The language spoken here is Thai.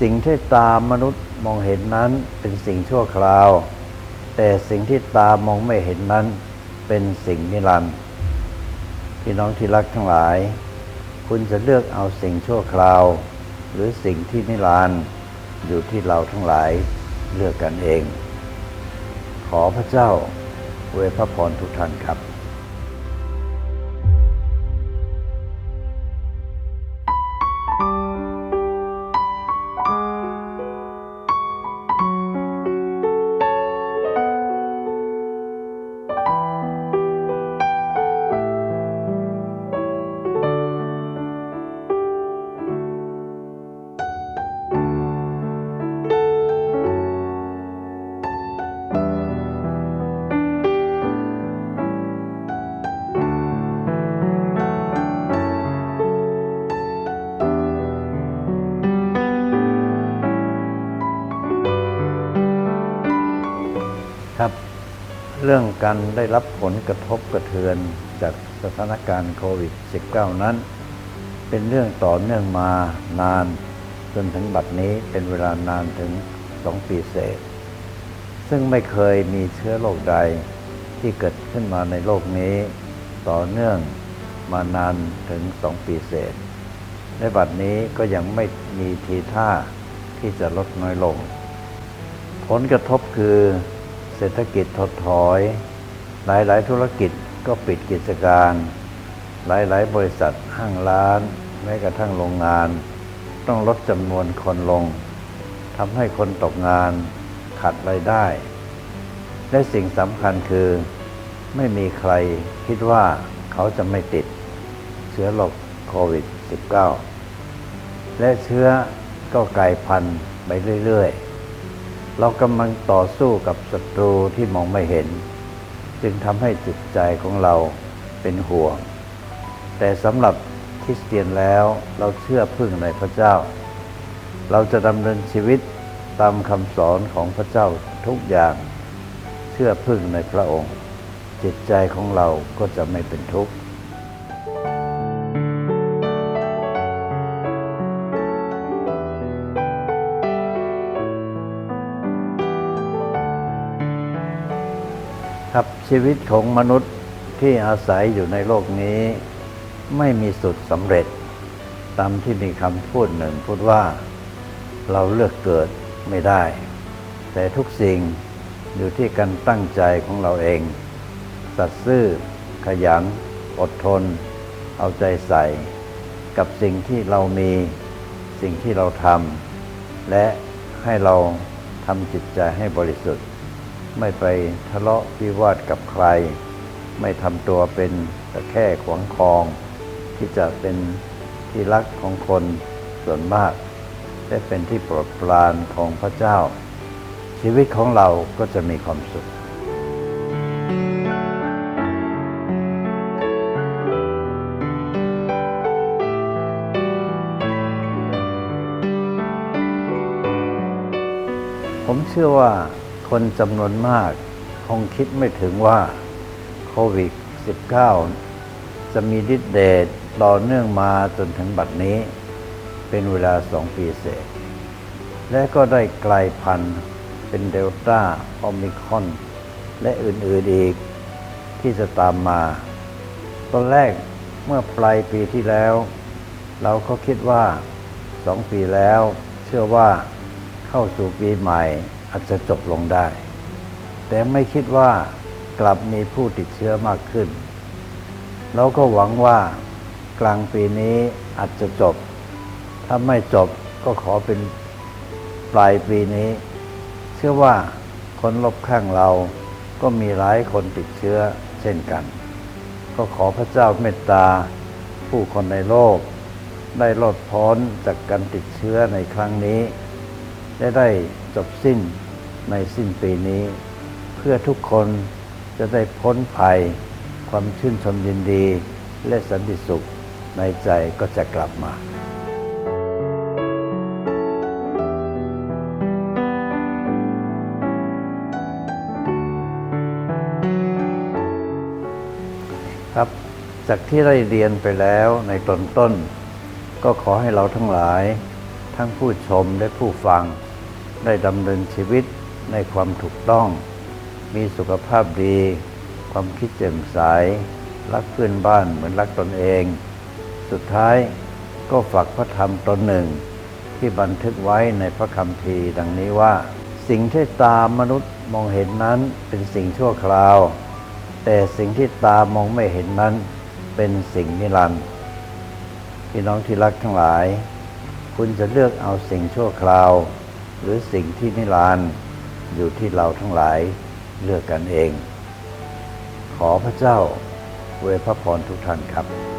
สิ่งที่ตามนุษย์มองเห็นนั้นเป็นสิ่งชั่วคราว แต่สิ่งที่ตามองไม่เห็นนั้นเป็นสิ่งนิรันดร์พี่น้องที่รักทั้งหลาย คุณจะเลือกเอาสิ่งชั่วคราว หรือสิ่งที่นิรันดร์อยู่ที่เราทั้งหลายเลือกกันเอง ขอพระเจ้าอวพระพรทุกท่านครับ ครับ เรื่องการได้รับผลกระทบกระเทือนจากสถานการณ์โควิด -19 นั้น เป็นเรื่องต่อเนื่องมานาน จนถึงบัดนี้เป็นเวลานานถึง 2 ปีเศษ ซึ่งไม่เคยมีเชื้อโรคใดที่เกิดขึ้นมาในโลกนี้ ต่อเนื่องมานานถึง 2 ปีเศษ ในบัดนี้ก็ยังไม่มีทีท่าที่จะลดน้อยลง ผลกระทบคือ เศรษฐกิจถดถอย หลายๆ ธุรกิจก็ปิดกิจการ หลายๆ บริษัทห้างร้าน แม้กระทั่งโรงงาน ต้องลดจำนวนคนลงทำให้คนตกงานขาดรายได้ และสิ่งสำคัญคือ ไม่มีใครคิดว่าเขาจะไม่ติด เชื้อโรคโควิด -19 และเชื้อก็กลายพันธุ์ไปเรื่อย ๆ เรากำลังต่อสู้กับศัตรูที่มองไม่เห็น จึงทำให้จิตใจของเราเป็นห่วง แต่สำหรับคริสเตียนแล้วเราเชื่อพึ่งในพระเจ้า เราจะดำเนินชีวิตตามคำสอนของพระเจ้าทุกอย่าง เชื่อพึ่งในพระองค์ จิตใจของเราก็จะไม่เป็นทุกข์ ครับชีวิตของมนุษย์ที่อาศัยอยู่ในโลกนี้ ไม่มีสุดสำเร็จ ตามที่มีคำพูดหนึ่งพูดว่า เราเลือกเกิดไม่ได้ แต่ทุกสิ่งอยู่ที่การตั้งใจของเราเอง สัตย์ซื่อ ขยัน อดทน เอาใจใส่ กับสิ่งที่เรามีสิ่งที่เราทำและให้เราทำจิตใจให้บริสุทธิ์ ไม่ไปทะเลาะวิวาทกับใคร ไม่ทำตัวเป็นตะแค่ขวางคอง ที่จะเป็นที่รักของคนส่วนมาก และเป็นที่โปรดปรานของพระเจ้า ชีวิตของเราก็จะมีความสุขผมเชื่อว่า คนจำนวนมากคงคิดไม่ถึงว่าโควิด -19 จะมีฤทธิ์เดชต่อเนื่องมาจนถึงบัดนี้ เป็นเวลาสองปีเศษ และก็ได้กลายพันธุ์เป็นเดลต้าโอมิคอน และอื่นๆอีกที่จะตามมา ตอนแรกเมื่อปลายปีที่แล้ว เราก็คิดว่าสองปีแล้ว เชื่อว่าเข้าสู่ปีใหม่ อาจจะจบลงได้ แต่ไม่คิดว่ากลับมีผู้ติดเชื้อมากขึ้น เราก็หวังว่ากลางปีนี้อาจจะจบ ถ้าไม่จบก็ขอเป็นปลายปีนี้ เชื่อว่าคนรอบข้างเราก็มีหลายคนติดเชื้อเช่นกัน ก็ขอพระเจ้าเมตตา ผู้คนในโลก ได้รอดพ้นจากการติดเชื้อในครั้งนี้ และได้จบสิ้นในสิ้นปีนี้ เพื่อทุกคนจะได้พ้นภัย ความชื่นชมยินดี และสันติสุขในใจก็จะกลับมาครับจากที่ได้เรียนไปแล้วในตอนต้น ก็ขอให้เราทั้งหลายททั้งผู้ชมและผู้ฟัง ได้ดำเนินชีวิตในความถูกต้อง มีสุขภาพดี ความคิดแจ่มใส รักเพื่อนบ้านเหมือนรักตนเอง สุดท้ายก็ฝากพระธรรมตนหนึ่ง ที่บันทึกไว้ในพระคัมภีร์ดังนี้ว่า สิ่งที่ตามนุษย์มองเห็นนั้นเป็นสิ่งชั่วคราว แต่สิ่งที่ตามองไม่เห็นนั้นเป็นสิ่งนิรันดร์พี่น้องที่รักทั้งหลาย คุณจะเลือกเอาสิ่งชั่วคราว หรือสิ่งที่นิรันดร์อยู่ที่เราทั้งหลายเลือกกันเอง ขอพระเจ้าเวพระพรทุกท่านครับ